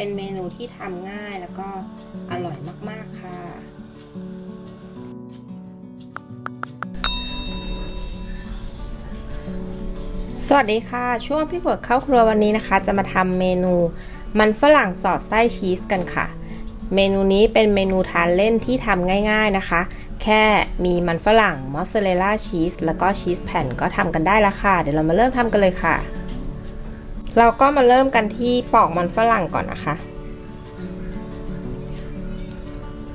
เป็นเมนูที่ทำง่ายแล้วก็อร่อยมากๆค่ะ สวัสดีค่ะ ช่วงพี่ขวดเข้าครัววันนี้นะคะ จะมาทำเมนูมันฝรั่งสอดไส้ชีสกันค่ะ เมนูนี้เป็นเมนูทานเล่นที่ทำง่าย ๆนะคะ แค่มีมันฝรั่งมอสซาเรลล่าชีสแล้วก็ชีสแผ่นก็ทำกันได้แล้วค่ะ เดี๋ยวเรามาเริ่มทำกันเลยค่ะ เราก็มาเริ่มกันที่ปอกมันฝรั่งก่อนนะคะ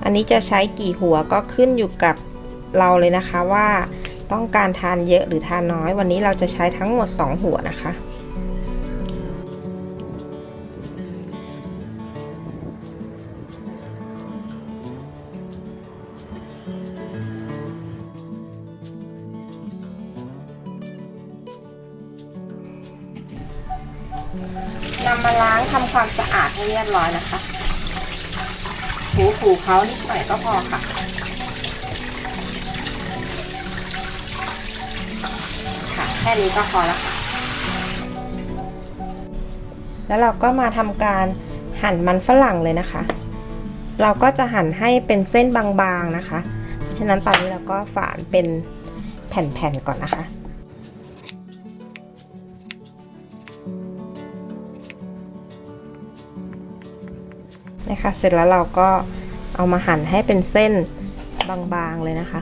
อันนี้จะใช้กี่หัวก็ขึ้นอยู่กับเราเลยนะคะว่าต้องการทานเยอะหรือทานน้อย วันนี้เราจะใช้ทั้งหมด 2 หัวนะคะ นำมาล้างทำความสะอาดให้เรียบร้อยนะคะถูถูเขานิดหน่อยก็พอค่ะ ค่ะ แค่นี้ก็พอแล้วค่ะ แล้วเราก็มาทำการหั่นมันฝรั่งเลยนะคะ เราก็จะหั่นให้เป็นเส้นบางๆนะคะเพราะฉะนั้นตอนนี้เราก็ฝานเป็นแผ่นๆก่อนนะคะ นะคะ เสร็จแล้วเราก็เอามาหั่นให้เป็นเส้นบางๆเลยนะคะ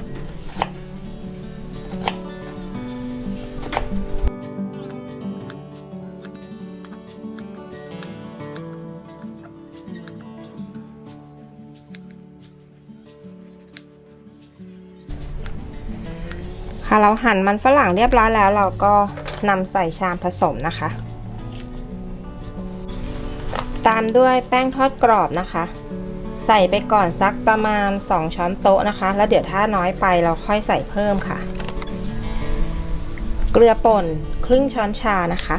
ค่ะเราหั่นมันฝรั่งเรียบร้อยแล้วเราก็นำใส่ชามผสมนะคะ ตามด้วยแป้งทอดกรอบนะคะ ใส่ไปก่อนสักประมาณ 2 ช้อนโต๊ะนะคะ แล้วเดี๋ยวถ้าน้อยไปเราค่อยใส่เพิ่มค่ะ เกลือป่นครึ่งช้อนชานะคะ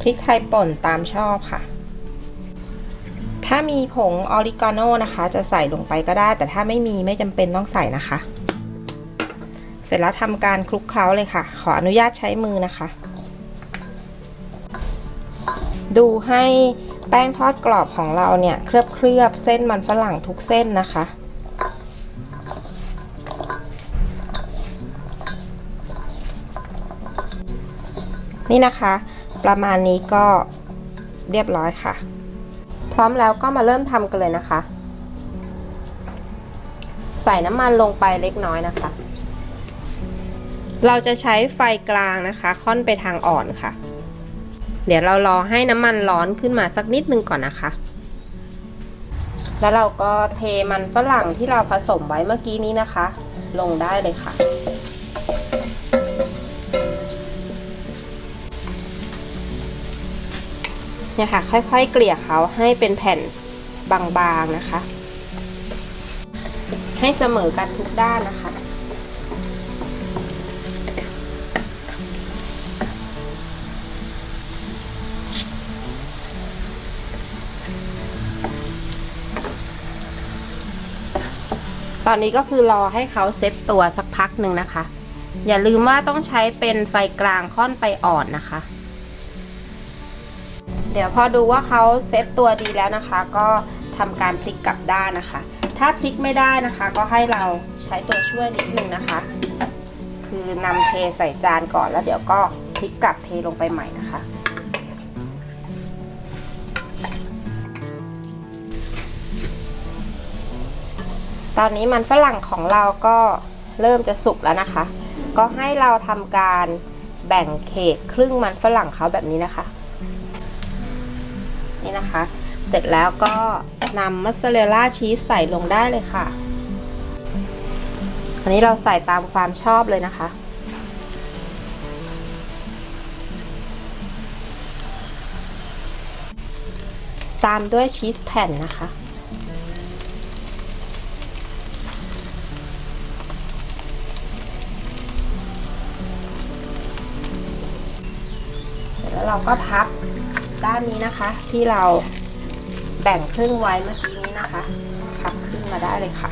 พริกไทยป่นตามชอบค่ะ ถ้ามีผงออริกาโนนะคะ จะใส่ลงไปก็ได้ แต่ถ้าไม่มีไม่จำเป็นต้องใส่นะคะ เสร็จแล้วทำการคลุกเคล้าเลยค่ะ ขออนุญาตใช้มือนะคะ ดูให้แป้งทอดกรอบของเราเนี่ยเคลือบเคลือบเส้นมันฝรั่งทุกเส้นนะคะ นี่นะคะ ประมาณนี้ก็เรียบร้อยค่ะ พร้อมแล้วก็มาเริ่มทำกันเลยนะคะ ใส่น้ำมันลงไปเล็กน้อยนะคะ เราจะใช้ไฟกลางนะคะ ค่อนไปทางอ่อนค่ะ เดี๋ยวเรารอให้น้ำมันร้อนขึ้นมาสักนิดนึงก่อนนะคะ แล้วเราก็เทมันฝรั่งที่เราผสมไว้เมื่อกี้นี้นะคะ ลงได้เลยค่ะเนี่ยค่ะ ค่อยๆ เกลี่ยเขาให้เป็นแผ่นบางๆนะคะ ให้เสมอกันทุกด้านนะคะ ตอนนี้ก็คือรอให้เขาเซตตัวสักพักหนึ่งนะคะ อย่าลืมว่าต้องใช้เป็นไฟกลางค่อนไปอ่อนนะคะ เดี๋ยวพอดูว่าเขาเซตตัวดีแล้วนะคะ ก็ทำการพลิกกลับด้านนะคะ ถ้าพลิกไม่ได้นะคะ ก็ให้เราใช้ตัวช่วยนิดนึงนะคะ คือนำเทใส่จานก่อนแล้วเดี๋ยวก็พลิกกลับเทลงไปใหม่นะคะ ตอนนี้มันฝรั่งของเราก็เริ่มจะสุกแล้วนะคะ ก็ให้เราทำการแบ่งเขตครึ่งมันฝรั่งเขาแบบนี้นะคะ นี่นะคะ เสร็จแล้วก็นำมัสซาเรลล่าชีสใส่ลงได้เลยค่ะ อันนี้เราใส่ตามความชอบเลยนะคะตามด้วยชีสแผ่นนะคะ เราก็พับด้านนี้นะคะ ที่เราแบ่งครึ่งไว้เมื่อกี้นี้นะคะ พับขึ้นมาได้เลยค่ะ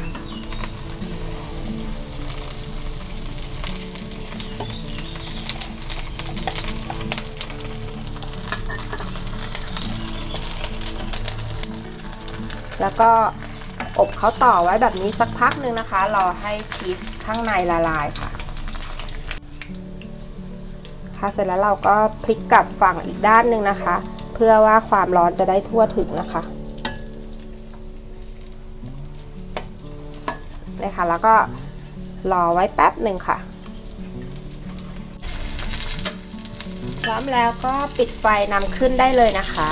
แล้วก็อบเขาต่อไว้แบบนี้สักพักหนึ่งนะคะ รอให้ชีสข้างในละลายค่ะ เสร็จแล้วเราก็พลิกกลับฝั่งอีกด้านหนึ่งนะคะ เพื่อว่าความร้อนจะได้ทั่วถึงนะคะเลยค่ะแล้วก็รอไว้แป๊บหนึ่งค่ะ พร้อมแล้วก็ปิดไฟนำขึ้นได้เลยนะคะ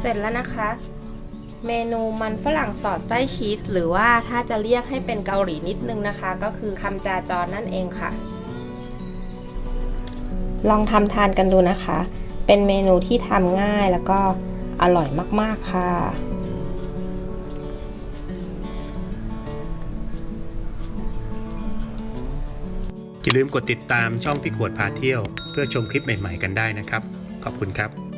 เสร็จแล้วนะคะ เมนูมันฝรั่งสอดไส้ชีส หรือว่าถ้าจะเรียกให้เป็นเกาหลีนิดนึงนะคะ ก็คือคำจาจรนั่นเองค่ะ ลองทำทานกันดูนะคะ เป็นเมนูที่ทำง่ายแล้วก็อร่อยมากๆค่ะอย่าลืมกดติดตามช่องพี่ขวดพาเที่ยว เพื่อชมคลิปใหม่ ๆ กันได้นะครับ ขอบคุณครับ